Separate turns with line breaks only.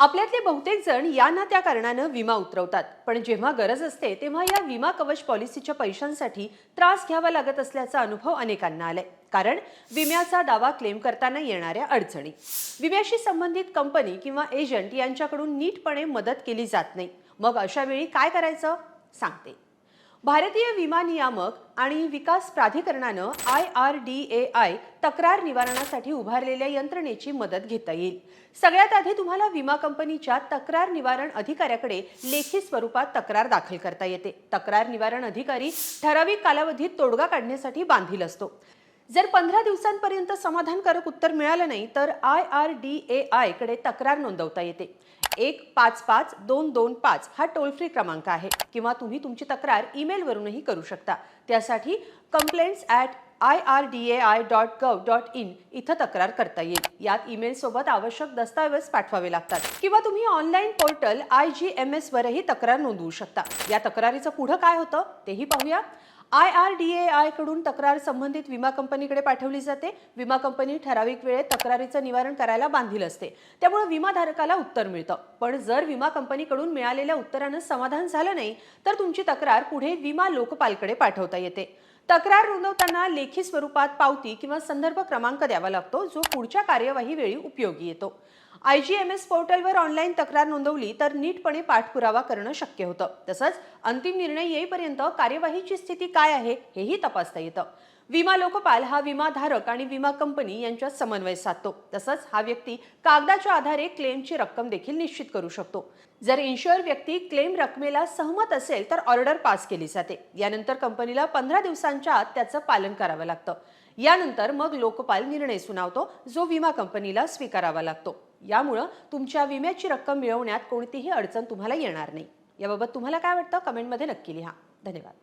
आपल्यातले बहुतेक जण या ना त्या कारणानं विमा उतरवतात. पण जेव्हा गरज असते तेव्हा या विमा कवच पॉलिसीच्या पैशांसाठी त्रास घ्यावा लागत असल्याचा अनुभव अनेकांना आलाय. कारण विम्याचा दावा क्लेम करताना येणाऱ्या अडचणी. विम्याशी संबंधित कंपनी किंवा एजंट यांच्याकडून नीटपणे मदत केली जात नाही. मग अशा वेळी काय करायचं? सांगते. भारतीय विमा नियामक आणि विकास प्राधिकरणानं I R D A I तक्रार निवारणासाठी उभारलेल्या यंत्रणेची मदत घेता येईल. सगळ्यात आधी तुम्हाला विमा कंपनीच्या तक्रार निवारण अधिकाऱ्याकडे लेखी स्वरूपात तक्रार दाखल करता येते. तक्रार निवारण अधिकारी ठराविक कालावधीत तोडगा काढण्यासाठी बांधील असतो. जर पंधरा दिवसांपर्यंत समाधानकारक उत्तर मिळालं नाही तर आय आर डी ए आयकडे तक्रार नोंदवता येते. एक पाच पाच दोन दोन पाच हा टोल फ्री क्रमांक आहे किंवा तुम्ही तुमची तक्रार ईमेलवरूनही करू शकता. त्यासाठी complaints at I R D A I dot gov dot in इथं तक्रार करता येईल. यात ईमेलसोबत आवश्यक दस्तावेज पाठवावे लागतात. किंवा तुम्ही online portal I G M एसवरही तक्रार नोंदवू शकता. या तक्रारीचं पुढं काय होतं तेही पाहूया. आय आर डी ए आयकडून तक्रार संबंधित विमा कंपनीकडे पाठवली जाते. विमा कंपनी ठराविक वेळेत तक्रारीचं निवारण करायला बांधील असते. त्यामुळे विमाधारकाला उत्तर मिळतं. पण जर विमा कंपनीकडून मिळालेल्या उत्तरानं समाधान झालं नाही तर तुमची तक्रार पुढे विमा लोकपालकडे पाठवता येते. तक्रार नोंदवताना लेखी स्वरूपात पावती किंवा संदर्भ क्रमांक द्यावा लागतो जो पुढच्या कार्यवाही वेळी उपयोगी येतो. आय जी एम एस पोर्टलवर ऑनलाईन तक्रार नोंदवली तर नीटपणे पाठपुरावा करणं शक्य होतं. तसंच अंतिम निर्णय येईपर्यंत कार्यवाहीची स्थिती काय आहे हेही तपासता येतं. विमा लोकपाल हा विमाधारक आणि विमा कंपनी यांच्यात समन्वय साधतो. तसंच हा व्यक्ती कागदाच्या आधारे क्लेमची रक्कम देखील निश्चित करू शकतो. जर इन्शुअर व्यक्ती क्लेम रकमेला सहमत असेल तर ऑर्डर पास केली जाते. यानंतर कंपनीला पंधरा दिवसांच्या आत त्याचं पालन करावं लागतं. यानंतर मग लोकपाल निर्णय सुनावतो जो विमा कंपनीला स्वीकारावा लागतो. यामुळं तुमच्या विम्याची रक्कम मिळवण्यात कोणतीही अडचण तुम्हाला येणार नाही. याबाबत तुम्हाला काय वाटतं? कमेंटमध्ये नक्की लिहा. धन्यवाद.